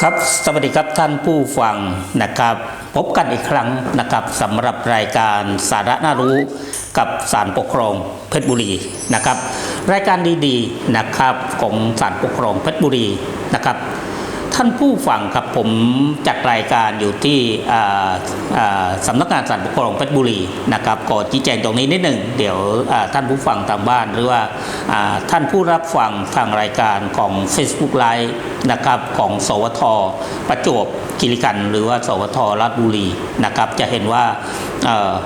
ครับสวัสดีครับท่านผู้ฟังนะครับ พบกันอีกครั้งนะครับสำหรับรายการสาระน่ารู้กับสารปกครองเพชรบุรีนะครับ รายการดีๆนะครับของสารปกครองเพชรบุรีนะครับ ท่านผู้ฟังครับผมจัดรายการอยู่ที่สำนักงานสารปกครองเพชรบุรีนะครับก็ชี้แจงตรงนี้นิดหนึ่งเดี๋ยวท่านผู้ฟังทางบ้านหรือว่าท่านผู้รับฟังทางรายการของ Facebook Live นะครับของสวท ประจวบคีรีกันหรือว่า สวทราชบุรีนะครับจะเห็นว่า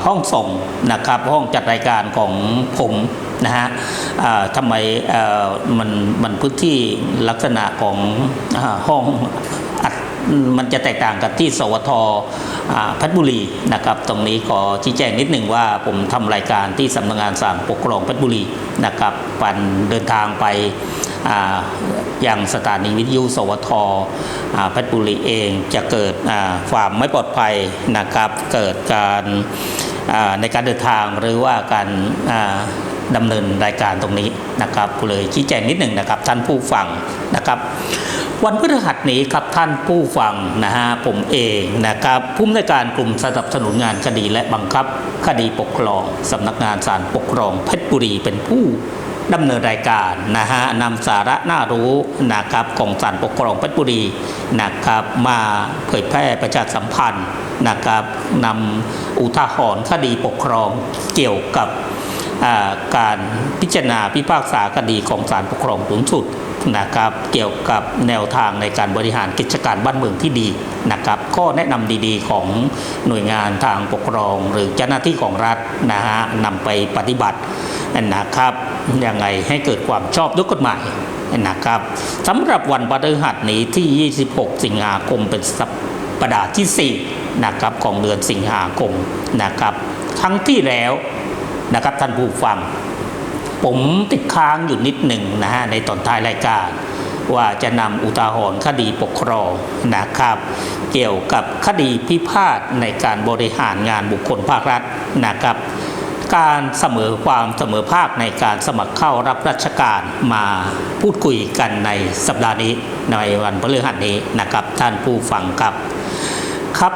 ห้องส่งนะครับห้องจัดรายการของผม นะฮะทำไมมันมันพื้นที่ลักษณะของอห้องอมันจะแตกต่างกับที่สวทเพชรบุรีนะครับ ตรงนี้ขอชี้แจงนิดหนึ่งว่าผมทำรายการที่สำนักงานสารปกครองเพชรบุรีนะครับปันเดินทางไปอย่างสถานีวิทยุสวทเพชรบุรีเองจะเกิดความไม่ปลอดภัยนะครับ เกิดการในการเดินทางหรือว่าการ อ่าดำเนินรายการตรงนี้นะครับเลยชี้แจงนิดหนึ่งนะครับท่านผู้ฟังนะครับวันพฤหัสนี้ครับท่านผู้ฟังนะฮะผมเองนะครับผู้อำนวยการกลุ่มสนับสนุนงานคดีและบังคับ คดีปกครองสำนักงานศาลปกครองเพชรบุรีเป็นผู้ดำเนินรายการนะฮะนำสาระน่ารู้นะครับของศาลปกครองเพชรบุรีนะครับมาเผยแพร่ประชาสัมพันธ์นะครับนำอุทาหรณ์คดีปกครองเกี่ยวกับ การพิจารณาพิพากษาคดีของศาลปกครองสูงสุดนะครับเกี่ยวกับแนวทางในการบริหารกิจการบ้านเมืองที่ดีนะครับข้อแนะนำดีๆของหน่วยงานทางปกครอง หรือเจ้าหน้าที่ของรัฐนะฮะนำไปปฏิบัตินะครับยังไงให้เกิดความชอบด้วยกฎหมายนะครับสำหรับวันพฤหัสนี้ที่ 26 สิงหาคมเป็นสัปดาห์ที่4นะครับของเดือนสิงหาคมนะครับทั้งที่แล้ว นะครับท่านผู้ฟัง ผมติดค้างอยู่นิดหนึ่งนะฮะในตอนท้ายรายการ ว่าจะนำอุทาหรณ์คดีปกครองนะครับ เกี่ยวกับคดีพิพาทในการบริหารงานบุคคลภาครัฐนะครับ การเสมอความเสมอภาคในการสมัครเข้ารับราชการมาพูดคุยกันในสัปดาห์นี้ในวันพฤหัสนี้นะครับ ท่านผู้ฟังครับครับ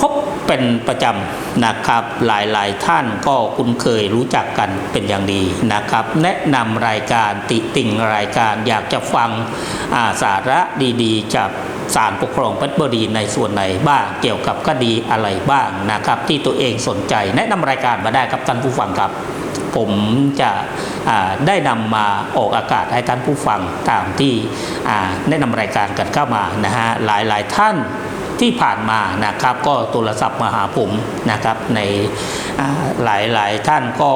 พบ เป็นประจำนะครับหลายๆ ท่านก็คุ้นเคยรู้จักกันเป็นอย่างดีนะครับ แนะนำรายการติติงรายการอยากจะฟังาสาระดีๆ จากศาลปกครองเพชรบุรีในส่วนไหนบ้างเกี่ยวกับคดีอะไรบ้างนะครับ ที่ตัวเองสนใจแนะนำรายการมาได้ครับท่านผู้ฟังครับ ผมจะได้นำมาออกอากาศให้ท่านผู้ฟังตามที่แนะนำรายการกันเข้ามานะฮะหลายๆท่าน ที่ผ่านมานะครับ ก็โทรศัพท์มาหาผมนะครับในหลายหลายท่านก็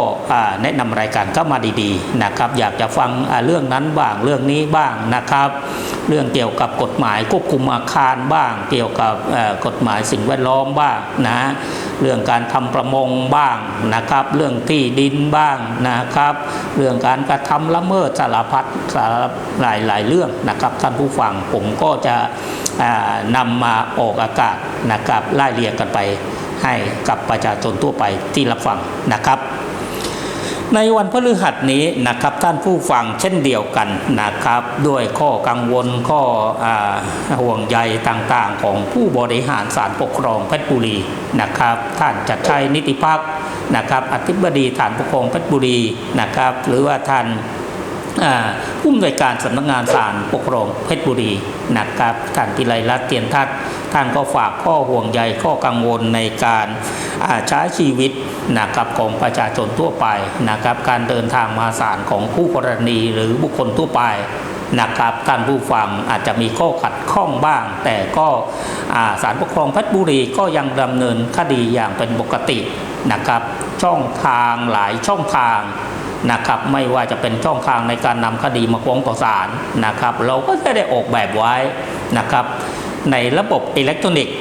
แนะนำรายการเข้ามาดีๆนะครับ อยากจะฟังเรื่องนั้นบ้างเรื่องนี้บ้างนะครับ เรื่องเกี่ยวกับกฎหมายควบคุมอาคารบ้าง เกี่ยวกับกฎหมายสิ่งแวดล้อมบ้างนะ เรื่องการทำประมงบ้างนะครับ เรื่องที่ดินบ้างนะครับ เรื่องการกระทำละเมิดสารพัดสารหลายหลายๆเรื่องนะครับ ท่านผู้ฟังผมก็จะนำนำมาออกอากาศนะครับไล่เรียงกันไปให้กับประชาชนทั่วไปที่รับฟังนะครับ ในวันพฤหัสนี้นะครับท่านผู้ฟังเช่นเดียวกันนะครับ ด้วยข้อกังวลข้ออห่วงใยต่างๆ ของผู้บริหารศาลปกครองเพชรบุรีนะครับ ท่านจัดชัยนิติพักนะครับอธิบดีฐานปกครองเพชรบุรีนะครับ หรือว่าท่าน ผู้อำนวยการสำนักงานศาลปกครองเพชรบุรีนะครับท่านพิไลรัตน์เตียนทัศน์ท่านก็ฝากข้อห่วงใยข้อกังวลในการใช้ชีวิตนะครับของประชาชนทั่วไปนะครับการเดินทางมาศาลของผู้กรณีหรือบุคคลทั่วไปนะครับท่านผู้ฟังอาจจะมีข้อขัดข้องบ้าง แต่ก็ศาลปกครองเพชรบุรีก็ยังดำเนินคดีอย่างเป็นปกตินะครับช่องทางหลายช่องทาง นะครับไม่ว่าจะเป็นช่องทางในการนำคดีมาฟ้องต่อศาลนะครับ เราก็จะได้ออกแบบไว้นะครับ ในระบบอิเล็กทรอนิกส์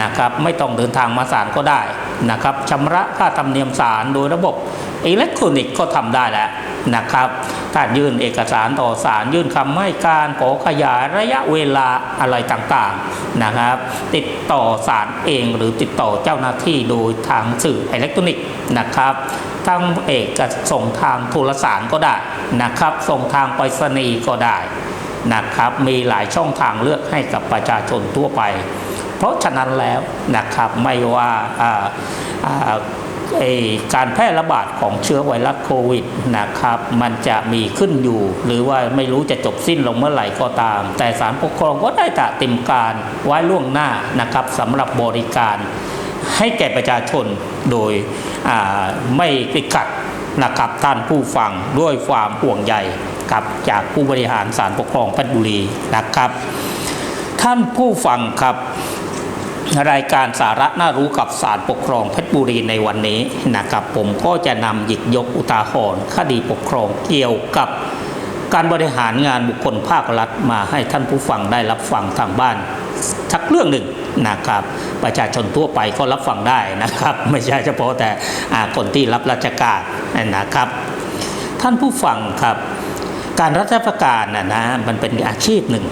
นะครับไม่ต้องเดินทางมาศาลก็ได้นะครับชำระค่าธรรมเนียมศาลโดยระบบอิเล็กทรอนิกส์ก็ทำได้แล้วนะครับถ้ายื่นเอกสารต่อศาลยื่นคำให้การขอขยายระยะเวลาอะไรต่างๆนะครับ ติดต่อศาลเองหรือติดต่อเจ้าหน้าที่โดยทางสื่ออิเล็กทรอนิกส์นะครับทั้งเอกส่งทางโทรสารก็ได้นะครับ ส่งทางไปรษณีย์ก็ได้นะครับ มีหลายช่องทางเลือกให้กับประชาชนทั่วไป เพราะฉะนั้นแล้วนะครับไม่ว่าการแพร่ระบาดของเชื้อไวรัสโควิดนะครับ มันจะมีขึ้นอยู่ หรือว่าไม่รู้จะจบสิ้นลงเมื่อไหร่ก็ตาม แต่ศาลปกครองก็ได้ตระเตรียมการไว้ล่วงหน้านะครับสำหรับบริการให้แก่ประชาชนโดยไม่ไปกัดนะครับท่านผู้ฟังด้วยความห่วงใยครับจากผู้บริหารศาลปกครองพชรบุรีนะครับ ท่านผู้ฟังครับ รายการสาระน่ารู้กับศาลปกครองเพชรบุรีในวันนี้นะครับผมก็จะนำหยิกยกอุทาหรณ์คดีปกครองเกี่ยวกับการบริหารงานบุคคลภาครัฐมาให้ท่านผู้ฟังได้รับฟังทางบ้านสักเรื่องหนึ่งนะครับประชาชนทั่วไปก็รับฟังได้นะครับ ไม่ใช่เฉพาะแต่คนที่รับราชการนะครับ ท่านผู้ฟังครับ การรัฐประการนะนะมันเป็นอาชีพหนึ่ง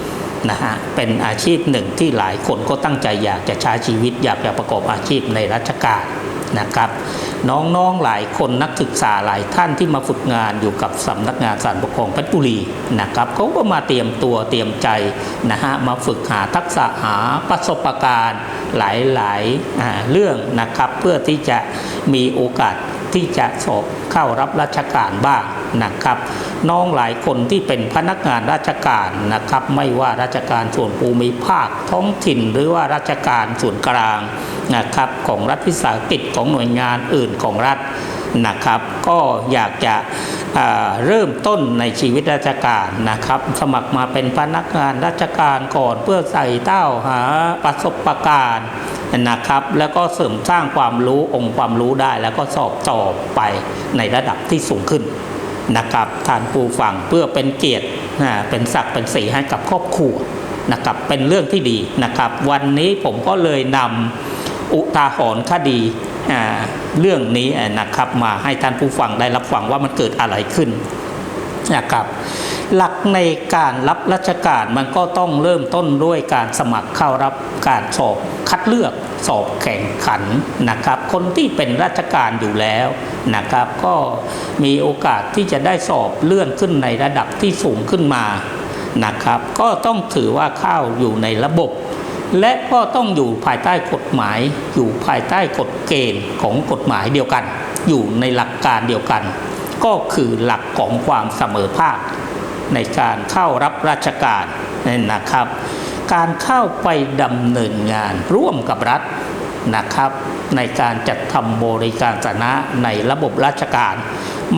นะฮะเป็นอาชีพหนึ่งที่หลายคนก็ตั้งใจอยากจะใช้ชีวิตอยากจะประกอบอาชีพในราชการนะครับ น้องๆหลายคนนักศึกษาหลายท่านที่มาฝึกงานอยู่กับสำนักงานศาลปกครองเพชรบุรีนะครับเขาก็มาเตรียมตัวเตรียมใจนะฮะมาฝึกหาทักษะหาประสบการณ์หลายๆเรื่องนะครับ เพื่อที่จะมีโอกาสที่จะสอบเข้ารับราชการบ้าง นะครับ น้องหลายคนที่เป็นพนักงานราชการนะครับ ไม่ว่าราชการส่วนภูมิภาคท้องถิ่น หรือว่าราชการส่วนกลางนะครับ ของรัฐวิสาหกิจของหน่วยงานอื่นของรัฐนะครับ ก็อยากจะเริ่มต้นในชีวิตราชการนะครับ สมัครมาเป็นพนักงานราชการก่อนเพื่อใส่เต้าหาประสบการณ์นะครับ แล้วก็เสริมสร้างความรู้องค์ความรู้ได้ แล้วก็สอบต่อไปในระดับที่สูงขึ้น นะครับท่านผู้ฟังเพื่อเป็นเกียรตินะเป็นศักดิ์เป็นศรีให้กับครอบครัวนะครับเป็นเรื่องที่ดีนะครับ วันนี้ผมก็เลยนำอุตาหรณ์คดีอ่าเรื่องนี้นะครับมาให้ท่านผู้ฟังได้รับฟังว่ามันเกิดอะไรขึ้นนะครับ หลักในการรับราชการมันก็ต้องเริ่มต้นด้วยการสมัครเข้ารับการสอบคัดเลือกสอบแข่งขันนะครับ คนที่เป็นราชการอยู่แล้วนะครับ ก็มีโอกาสที่จะได้สอบเลื่อนขึ้นในระดับที่สูงขึ้นมานะครับ ก็ต้องถือว่าเข้าอยู่ในระบบ และก็ต้องอยู่ภายใต้กฎหมาย อยู่ภายใต้กฎเกณฑ์ของกฎหมายเดียวกัน อยู่ในหลักการเดียวกัน ก็คือหลักของความเสมอภาค ในการเข้ารับราชการนี่นะครับ การเข้าไปดำเนินงานร่วมกับรัฐนะครับในการจัดทำบริการสาธารณะในระบบราชการ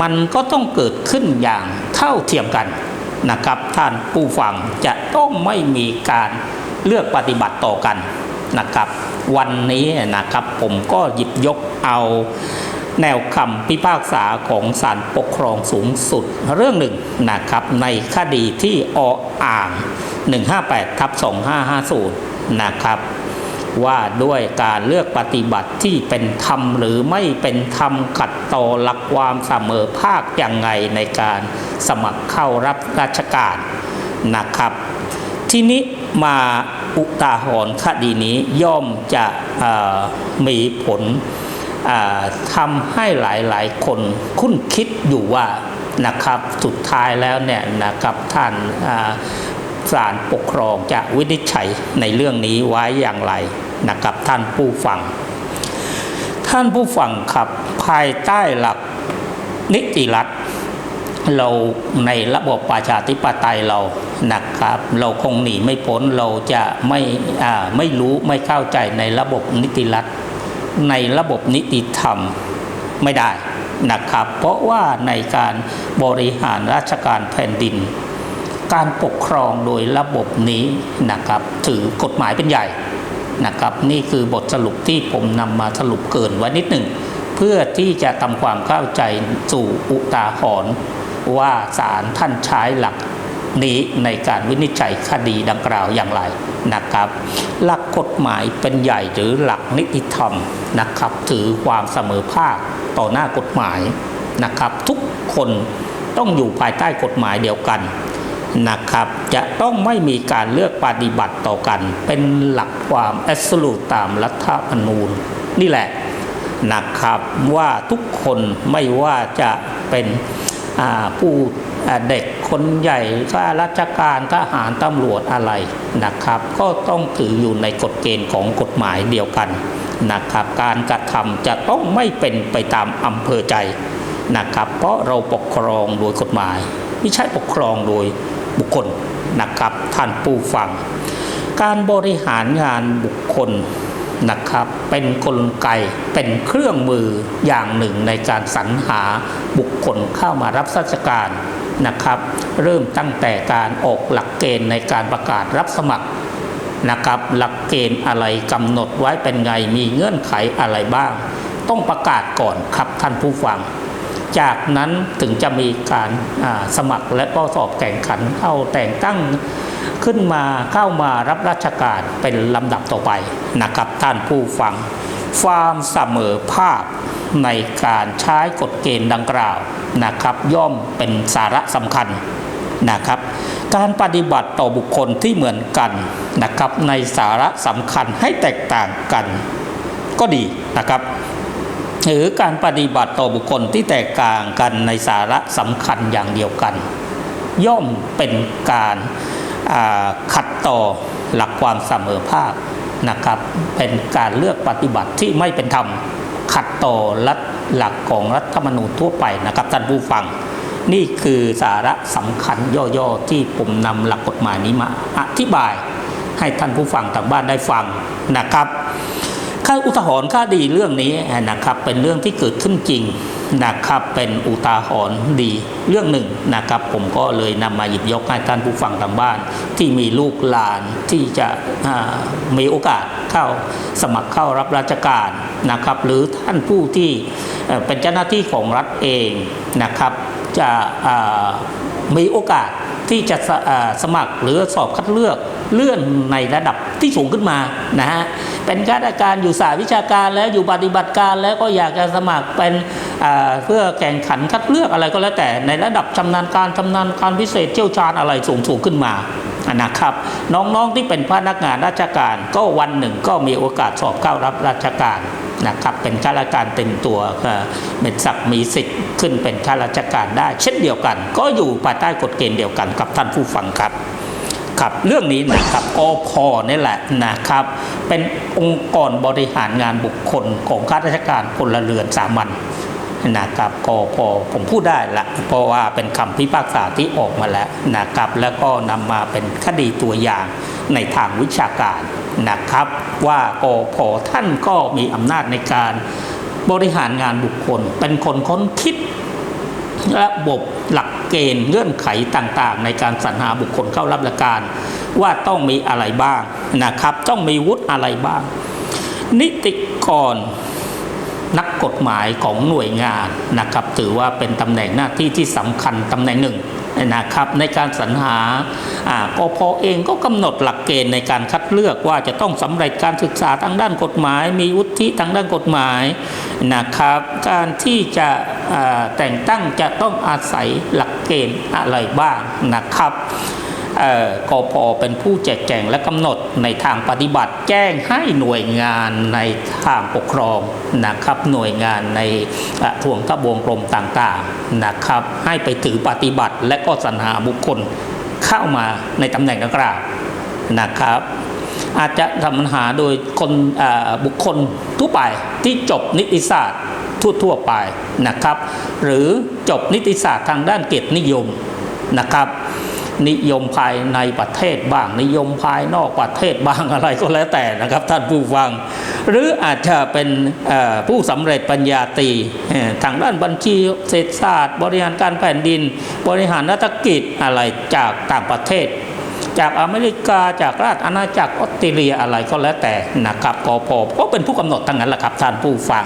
มันก็ต้องเกิดขึ้นอย่างเท่าเทียมกันนะครับ ท่านผู้ฟังจะต้องไม่มีการเลือกปฏิบัติต่อกันนะครับ วันนี้นะครับผมก็หยิบยกเอา แนวคำพิพากษาของศาลปกครองสูงสุดเรื่องหนึ่งนะครับในคดีที่ออ่าง 158ทับ2550 นะครับ ว่าด้วยการเลือกปฏิบัติที่เป็นธรรมหรือไม่เป็นธรรมขัดต่อหลักความเสมอภาคอย่างไงในการสมัครเข้ารับราชการนะครับ ทีนี้มาอุทาหรณ์คดีนี้ย่อมจะมีผล ทำให้หลายๆ คนคุ้นคิดอยู่ว่านะครับสุดท้ายแล้วเนี่ยนะครับท่านอ่าศาลปกครองจะวินิจฉัยในเรื่องนี้ไว้อย่างไรนะครับท่านผู้ฟัง ท่านผู้ฟังครับภายใต้หลักนิติรัฐเราในระบบประชาธิปไตยเรานะครับ เราคงหนีไม่พ้นเราจะไม่ไม่รู้ไม่เข้าใจในระบบนิติรัฐ ในระบบนิติธรรมไม่ได้นะครับ เพราะว่าในการบริหารราชการแผ่นดิน การปกครองโดยระบบนี้นะครับ ถือกฎหมายเป็นใหญ่นะครับ นี่คือบทสรุปที่ผมนำมาสรุปเกินไว้นิดหนึ่ง เพื่อที่จะทำความเข้าใจสู่อุตาหรณ์ว่าศาลท่านใช้หลัก นี้ในการวินิจฉัยคดีดังกล่าวอย่างไรนะครับ หลักกฎหมายเป็นใหญ่หรือหลักนิติธรรมนะครับ ถือความเสมอภาคต่อหน้ากฎหมายนะครับ ทุกคนต้องอยู่ภายใต้กฎหมายเดียวกันนะครับ จะต้องไม่มีการเลือกปฏิบัติต่อกัน เป็นหลักความแอบสูตตามรัฐธรรมนูญ นี่แหละนะครับว่าทุกคนไม่ว่าจะเป็นผู้ เด็กคนใหญ่ข้าราชการทหารตำรวจอะไรนะครับ ก็ต้องถืออยู่ในกฎเกณฑ์ของกฎหมายเดียวกันนะครับการกระทำจะต้องไม่เป็นไปตามอำเภอใจนะครับ เพราะเราปกครองโดยกฎหมาย ไม่ใช่ปกครองโดยบุคคลนะครับ ท่านผู้ฟัง การบริหารงานบุคคลนะครับเป็นกลไกเป็นเครื่องมืออย่างหนึ่งในการสรรหาบุคคลเข้ามารับราชการ นะครับ เริ่มตั้งแต่การออกหลักเกณฑ์ในการประกาศรับสมัครนะครับ หลักเกณฑ์อะไรกำหนดไว้เป็นไงมีเงื่อนไขอะไรบ้าง ต้องประกาศก่อนครับท่านผู้ฟัง จากนั้นถึงจะมีการสมัครและก็สอบแข่งขันเข้าแต่งตั้งขึ้นมาเข้ามารับราชการเป็นลำดับต่อไปนะครับท่านผู้ฟัง ความเสมอภาคในการใช้กฎเกณฑ์ดังกล่าวนะครับ ย่อมเป็นสาระสำคัญนะครับ การปฏิบัติต่อบุคคลที่เหมือนกันนะครับ ในสาระสำคัญให้แตกต่างกัน ก็ดีนะครับ หรือการปฏิบัติต่อบุคคลที่แตกต่างกันในสาระสำคัญอย่างเดียวกัน ย่อมเป็นการาขัดต่อหลักความเสมอภาค นะครับ เป็นการเลือกปฏิบัติที่ไม่เป็นธรรมขัดต่อรัฐหลักของรัฐธรรมนูญทั่วไปนะครับท่านผู้ฟัง นี่คือสาระสำคัญย่อๆที่ผมนำหลักกฎหมายนี้มาอธิบาย ให้ท่านผู้ฟังทางบ้านได้ฟังนะครับ ค่าอุทาหรณ์ค่าดีเรื่องนี้นะครับ เป็นเรื่องที่เกิดขึ้นจริงนะครับ เป็นอุทาหรณ์ดีเรื่องหนึ่งนะครับ ผมก็เลยนำมาหยิบยกให้ท่านผู้ฟังทางบ้าน ที่มีลูกหลานที่จะมีโอกาสเข้าสมัครเข้ารับราชการนะครับ หรือท่านผู้ที่เป็นเจ้าหน้าที่ของรัฐเองนะครับ จะมีโอกาส ที่จะสสมัครหรือสอบคัดเลือกเลื่อนในระดับที่สูงขึ้นมานะฮะเป็นข้าราชการอยู่สายวิชาการแล้วอยู่ปฏิบัติการแล้วก็อยากจะสมัครเป็นเพื่อแข่งขันคัดเลือกอะไรก็แล้วแต่ในระดับชำนาญการชำนาญการพิเศษเชี่ยวชาญอะไรสูงสูงขึ้นมานะครับน้องๆที่เป็นพนักงานราชการก็วันหนึ่งก็มีโอกาสสอบเข้ารับราชการ นะครับเป็นข้าราชการเต็มตัวเอ่อเป็นศักดิ์มีสิทธิ์ขึ้นเป็นข้าราชการได้ เช่นเดียวกัน ก็อยู่ภายใต้กฎเกณฑ์เดียวกันกับท่านผู้ฟังครับครับเรื่องนี้นะครับอพนี่แหละนะครับ เป็นองค์กรบริหารงานบุคคลของข้าราชการพลเรือนสามัญนะครับก็พอผมพูดได้ละเพราะว่าเป็นคำพิพากษาที่ออกมาแล้วนะครับแล้วก็นำมาเป็นคดีตัวอย่างในทางวิชาการ นะครับ ว่าอพอท่านก็มีอำนาจในการบริหารงานบุคคล เป็นคนค้นคิดระบบหลักเกณฑ์เงื่อนไขต่างๆ ในการสรรหาบุคคลเข้ารับราชการ ว่าต้องมีอะไรบ้างนะครับ ต้องมีวุฒิอะไรบ้าง นิติกรนั กฎหมายของหน่วยงานนะครับถือว่าเป็นตำแหน่งหน้าที่ที่สำคัญตำแหน่งหนึ่งนะครับในการสรรหาอ่ากพเองก็กำหนดหลักเกณฑ์ในการคัดเลือกว่าจะต้องสำเร็จการศึกษาทางด้านกฎหมาย มีวุฒิทางด้านกฎหมายนะครับ การที่จะแต่งตั้งจะต้องอาศัยหลักเกณฑ์อะไรบ้างนะครับ กพเป็นผู้แจกแจงและกำหนดในทางปฏิบัติแจ้งให้หน่วยงานในทางปกครองนะครับหน่วยงานในอะทรวงทบวงกรมต่างๆนะครับ ให้ไปถือปฏิบัติและก็สรรหาบุคคลเข้ามาในตำแหน่งดังกล่าวนะครับ อาจจะทำปัญหาโดยคนบุคคลทั่วไปที่จบนิติศาสตร์ทั่วๆไปนะครับ หรือจบนิติศาสตร์ทางด้านเกียรตินิยมนะครับ นิยมภายในประเทศบ้าง นิยมภายนอกประเทศบ้างอะไรก็แล้วแต่นะครับ ท่านผู้ฟัง หรืออาจจะเป็นผู้สำเร็จปัญญาตรีทางด้านบัญชีเศรษฐศาสตร์ บริหารการแผ่นดิน บริหารรัฐกิจอะไรจากต่างประเทศ จากอเมริกาจากราชอาณาจักรออสเตรเลียอะไรก็แล้วแต่นะครับกพก็เป็นผู้กำหนดทั้งนั้นแหละครับท่านผู้ฟัง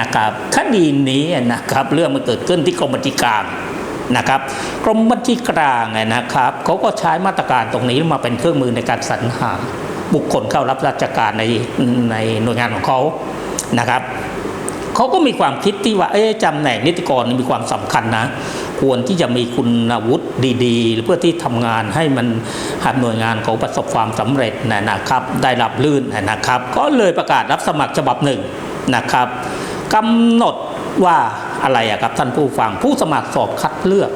นะครับคดีนี้นะครับเรื่องมันเกิดขึ้นที่กรมบัญชีกลาง นะครับกรมบัญชีกลางนะครับเขาก็ใช้มาตรการตรงนี้มาเป็นเครื่องมือในการสรรหาบุคคลเข้ารับราชการในในหน่วยงานของเขานะครับเขาก็มีความคิดที่ว่าเอ๊ะจำแหน่งนิติกรมีความสำคัญนะควรที่จะมีคุณวุฒิดีๆ เพื่อที่ทำงานให้มันหาหน่วยงานเขาประสบความสำเร็จนะนะครับ ได้รับลื่นนะครับ ก็เลยประกาศรับสมัครฉบับหนึ่งนะครับกำหนดว่า อะไรอะครับท่านผู้ฟังผู้สมัครสอบคัดเลือก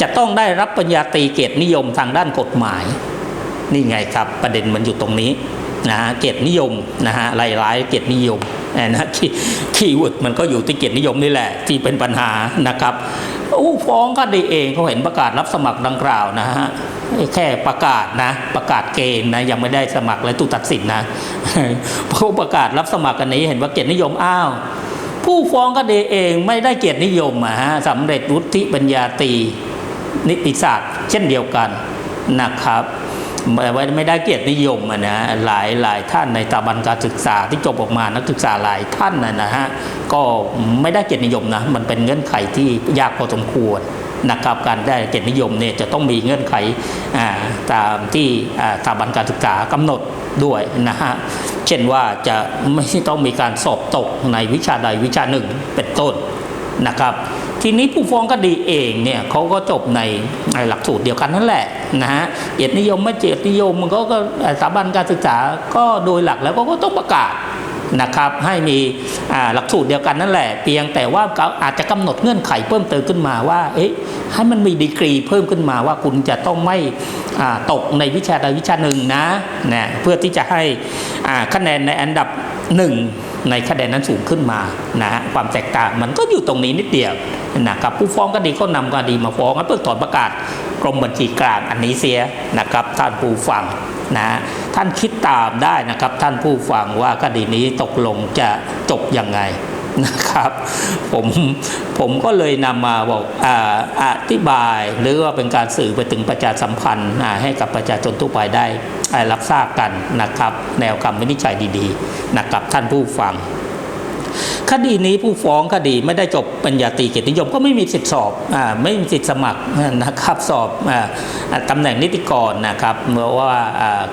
จะต้องได้รับปริญญาตรีเกียรตินิยมทางด้านกฎหมาย นี่ไงครับประเด็นมันอยู่ตรงนี้นะฮะเกียรตินิยมนะฮะหลายๆเกียรตินิยมนะคีคีย์เวิร์ดมันก็อยู่ที่เกียรตินิยมนี่แหละ ที่เป็นปัญหานะครับอู้ฟ้องก็ได้เองเขาเห็นประกาศรับสมัครดังกล่าวนะฮะแค่ประกาศนะ ประกาศเกณฑ์นะยังไม่ได้สมัครและตุตัดสินนะเขาประกาศรับสมัครกันนี้เห็นว่าเกียรตินิยมอ้าว ผู้ฟ้องก็ดีเองไม่ได้เกียรตินิยมอะฮะสำเร็จวุฒิปัญญาตรีนิติศาสตร์ เช่นเดียวกันนะครับไม่ไม่ไม่ได้เกียรตินิยมอะนะหลายหลายท่านในสถาบันการศึกษาที่จบออกมานักศึกษาหลายท่านนะฮะก็ไม่ได้เกียรตินิยมนะมันเป็นเงื่อนไขที่ยากพอสมควร นะครับการได้เกียรตินิยมเนี่ยจะต้องมีเงื่อนไขอ่าตามที่สถาบันการศึกษากำหนดด้วยนะฮะเช่นว่าจะไม่ต้องมีการสอบตกในวิชาใดวิชาหนึ่งเป็นต้นนะครับทีนี้ผู้ฟ้องคดีเองเนี่ยเขาก็จบในในหลักสูตรเดียวกันนั่นแหละนะฮะเกียรตินิยมไม่เกียรตินิยมมันก็สถาบันการศึกษาก็โดยหลักแล้วก็ต้องประกาศ นะครับ ให้มีหลักสูตรเดียวกันนั่นแหละ เพียงแต่ว่าอาจจะกำหนดเงื่อนไขเพิ่มเติมขึ้นมาว่าเอ๊ะให้มันมีดีกรีเพิ่มขึ้นมาว่าคุณจะต้องไม่ตกในวิชาใดวิชาหนึ่งนะนะเพื่อที่จะให้คะแนนในอันดับหนึ่งในคะแนนนั้นสูงขึ้นมานะฮะความแตกต่างมันก็อยู่ตรงนี้นิดเดียวนะครับผู้ฟ้องคดีก็นำคดีมาฟ้องแล้วเพิกถอนประกาศ กรมบัญชีกลางอันนี้เสียนะครับ ท่านผู้ฟังนะฮะท่านคิดตามได้นะครับ ท่านผู้ฟังว่าคดีนี้ตกลงจะจบยังไงนะครับผมผมก็เลยนำมาบอกออธิบายหรือว่าเป็นการสื่อไปถึงประชาสัมพันธ์ให้กับประชาชนทั่วไปได้รับทราบกันนะครับ แนวคำวินิจฉัยดีๆนะครับท่านผู้ฟัง คดีนี้ผู้ฟ้องคดีไม่ได้จบปัญญาตรีเกียรตินิยมก็ไม่มีสิทธิสอบอาไม่มีสิทธิสมัครนะครับสอบอ่าตำแหน่งนิติกรนะครับเมื่อว่า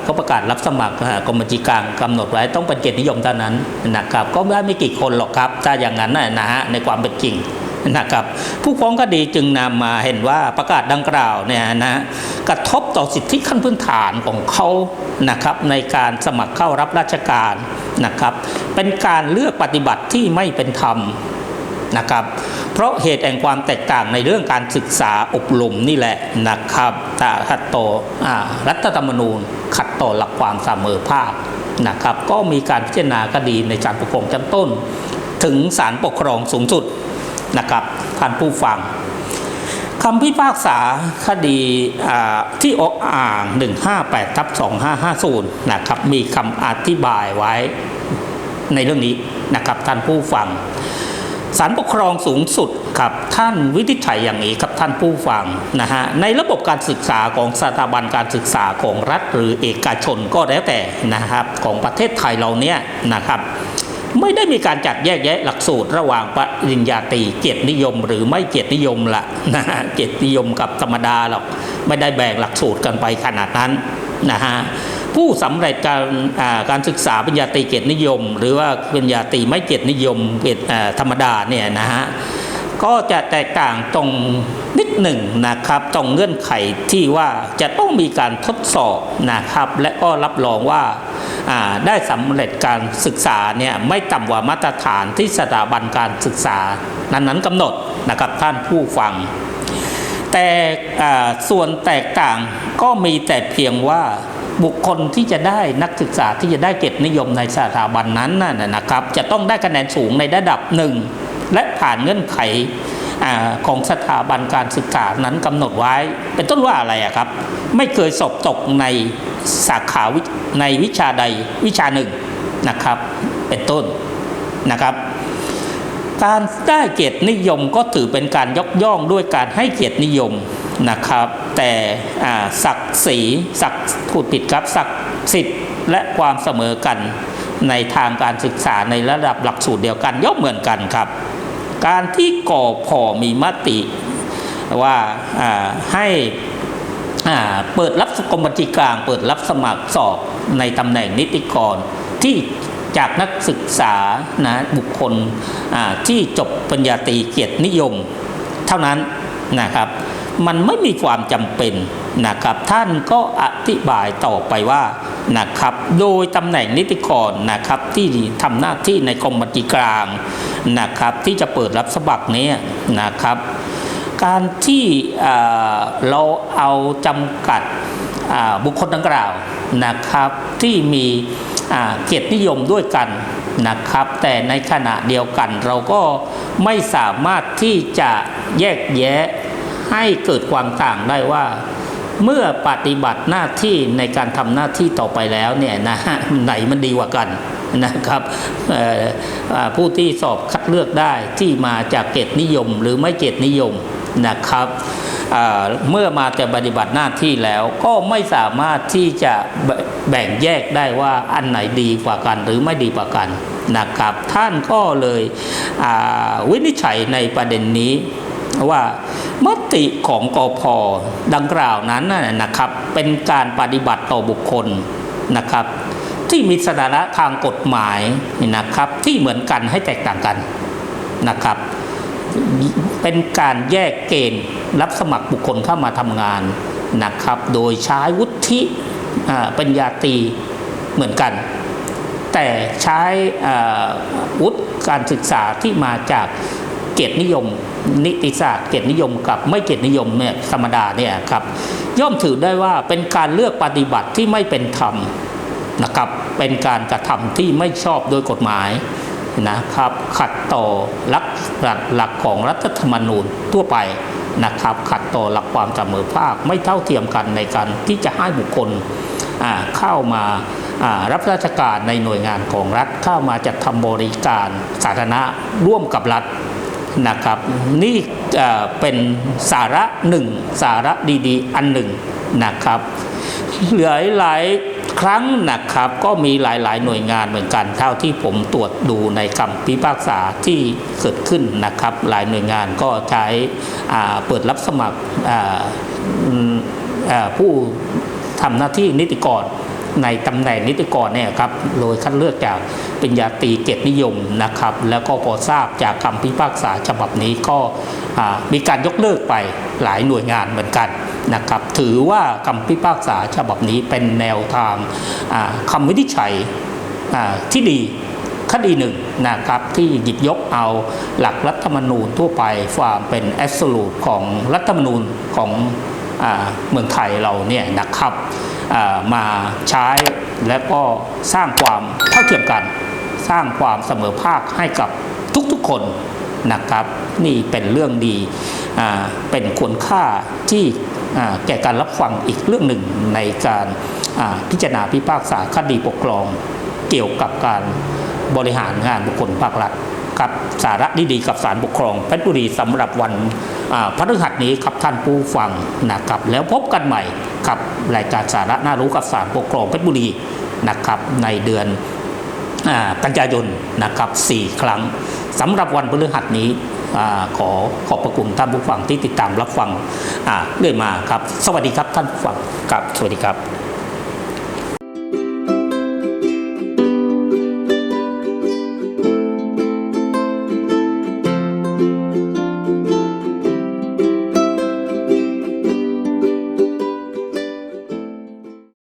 เขาประกาศรับสมัครกรมบัญชีกลางกำหนดไว้ต้องเป็นเกียรตินิยมเท่านั้นนะครับก็ไม่ไม่กี่คนหรอกครับถ้าอย่างนั้นนะฮะในความเป็นจริง นะครับ ผู้ฟ้องคดีจึงนำมาเห็นว่าประกาศดังกล่าวเนี่ยนะกระทบต่อสิทธิขั้นพื้นฐานของเขานะครับในการสมัครเข้ารับราชการนะครับ เป็นการเลือกปฏิบัติที่ไม่เป็นธรรมนะครับเพราะเหตุแห่งความแตกต่างในเรื่องการศึกษาอบรมนี่แหละนะครับแต่ขัดต่อรัฐธรรมนูญขัดต่อหลักความเสมอภาคนะครับก็มีการพิจารณาคดีในศาลปกครองชั้นต้น ถึงศาลปกครองสูงสุด นะครับท่านผู้ฟังคำพิพากษาคดีที่อกอ่าง 158ทับ2550 นะครับมีคำอธิบายไว้ในเรื่องนี้นะครับท่านผู้ฟังศาลปกครองสูงสุดครับท่านวินิจฉัยอย่างนี้ครับท่านผู้ฟังนะฮะในระบบการศึกษาของสถาบันการศึกษาของรัฐหรือเอกชนก็แล้วแต่นะครับของประเทศไทยเราเนี่ยนะครับ ไม่ได้มีการจัดแยกแยะหลักสูตรระหว่างปริญญาตรีเกียรตินิยม หรือไม่เกียรตินิยมละนะฮะเกียรตินิยมกับธรรมดาหรอกไม่ได้แบ่งหลักสูตรกันไปขนาดนั้นนะฮะผู้สำเร็จการการศึกษาปริญญาตรีเกียรตินิยม หรือว่าปริญญาตรีไม่เกียรตินิยมเกียรติธรรมดาเนี่ยนะฮะก็จะแตกต่างตรงนิดหนึ่งนะครับตรงเงื่อนไขที่ว่าจะต้องมีการทดสอบนะครับและก็รับรองว่า ได้สำเร็จการศึกษาเนี่ยไม่ต่ำกว่ามาตรฐานที่สถาบันการศึกษา นั้นๆกำหนดนะครับท่านผู้ฟัง แต่ส่วนแตกต่างก็มีแต่เพียงว่าบุคคลที่จะได้นักศึกษาที่จะได้เกียรตินิยมในสถาบันนั้นน่ะนะครับ จะต้องได้คะแนนสูงในระดับหนึ่งและผ่านเงื่อนไข ของสถาบันการศึกษานั้นกำหนดไว้ เป็นต้นว่าอะไรครับ ไม่เคยสอบตกในสาขาวิในวิชาใดวิชาหนึ่งนะครับ เป็นต้นนะครับ การได้เกียรตินิยมก็ถือเป็นการยกย่องด้วยการให้เกียรตินิยมนะครับ แต่ศักดิ์ศรีศักดิ์พูดผิดครับศักดิ์สิทธิ์และความเสมอกันในทางการศึกษาในระดับหลักสูตรเดียวกันย่อมเหมือนกันครับ การที่ก่อพอมีมติ ว่าให้เปิดรับกรมบัญชีกลาง เปิดรับสมัครสอบในตำแหน่งนิติกรที่จากนักศึกษานะบุคคลที่จบปริญญาตรีเกียรตินิยม เท่านั้นนะครับ มันไม่มีความจำเป็นนะครับ ท่านก็อธิบายต่อไปว่านะครับ โดยตำแหน่งนิติกรนะครับที่ทำหน้าที่ในกรมบัญชีกลาง นะครับที่จะเปิดรับสมัครนี้นะครับ การที่เราเอาจำกัดบุคคลดังกล่าวนะครับที่มีเกียรตินิยมด้วยกันนะครับ แต่ในขณะเดียวกันเราก็ไม่สามารถที่จะแยกแยะให้เกิดความต่างได้ว่าเมื่อปฏิบัติหน้าที่ในการทำหน้าที่ต่อไปแล้วเนี่ยนะฮะไหนมันดีกว่ากัน นะครับผู้ที่สอบคัดเลือกได้ที่มาจากเกตนิยมหรือไม่เกตนิยมนะครับเมื่อมาแต่ปฏิบัติหน้าที่แล้วก็ไม่สามารถที่จะแบ่งแยกได้ว่าอันไหนดีกว่ากันหรือไม่ดีกว่ากันนะครับ ท่านก็เลยวินิจฉัยในประเด็นนี้ว่ามติของกอพดังกล่าวนั้นนะครับ เป็นการปฏิบัติต่อบุคคลนะครับ ที่มีสถานะทางกฎหมายนะครับที่เหมือนกันให้แตกต่างกันนะครับ เป็นการแยกเกณฑ์รับสมัครบุคคลเข้ามาทำงานนะครับ โดยใช้วุฒิปัญญาตีเหมือนกัน แต่ใช้วุฒิการศึกษาที่มาจากเกียรตินิยมนิติศาสตร์เกียรตินิยมกับไม่เกียรตินิยมเนี่ยธรรมดาเนี่ยครับย่อมถือได้ว่าเป็นการเลือกปฏิบัติที่ไม่เป็นธรรม นะครับเป็นการกระทำที่ไม่ชอบโดยกฎหมายนะครับขัดต่อหลักหลักของรัฐธรรมนูญทั่วไปนะครับขัดต่อหลักความเสมอภาคไม่เท่าเทียมกันในการที่จะให้บุคคลเข้ามารับราชการในหน่วยงานของรัฐเข้ามาจัดทำบริการสาธารณะร่วมกับรัฐนะครับนี่เป็นสาระหนึ่งสาระดีๆ อันหนึ่งนะครับหลายหลายๆ ครั้งนะครับก็มีหลายๆ หน่วยงานเหมือนกัน เท่าที่ผมตรวจดูในคำพิพากษาที่เกิดขึ้นนะครับ หลายหน่วยงานก็ใช้เปิดรับสมัครผู้ทำหน้าที่นิติกร ในตำแหน่งนิติกรเนี่ยครับโดยคัดเลือกจากปริญญาตรีเกียรตินิยมนะครับ แล้วก็พอทราบจากคำพิพากษาฉบับนี้ก็มีการยกเลิกไปหลายหน่วยงานเหมือนกันนะครับถือว่าคำพิพากษาฉบับนี้เป็นแนวทางอ่าคำวินิจฉัยที่ดีคดีหนึ่งนะครับที่หยิบยกเอาหลักรัฐธรรมนูญทั่วไปความเป็นแอบสูตของรัฐธรรมนูญของอเมืองไทยเราเนี่ยนะครับ มาใช้และก็สร้างความเท่าเทียมกัน สร้างความเสมอภาคให้กับทุกๆคนนะครับ นี่เป็นเรื่องดีเป็นคุณค่าที่แก่การรับฟังอีกเรื่องหนึ่งในการพิจารณาพิพากษาคดีปกครอง เกี่ยวกับการบริหารงานบุคคลภาครัฐ ครับสาระดีๆกับสารปกครองเพชรบุรีสำหรับวันพฤหัสนี้ครับท่านผู้ฟังนะครับแล้วพบกันใหม่ครับรายการสาระน่ารู้กับสารปกครองเพชรบุรีนะครับในเดือนกันยายนนะครับ4ครั้งสำหรับวันพฤหัสนี้ขอขอบพระคุณท่านผู้ฟังที่ติดตามรับฟังเรื่อยมาครับ สวัสดีครับท่านผู้ฟังครับสวัสดีครับ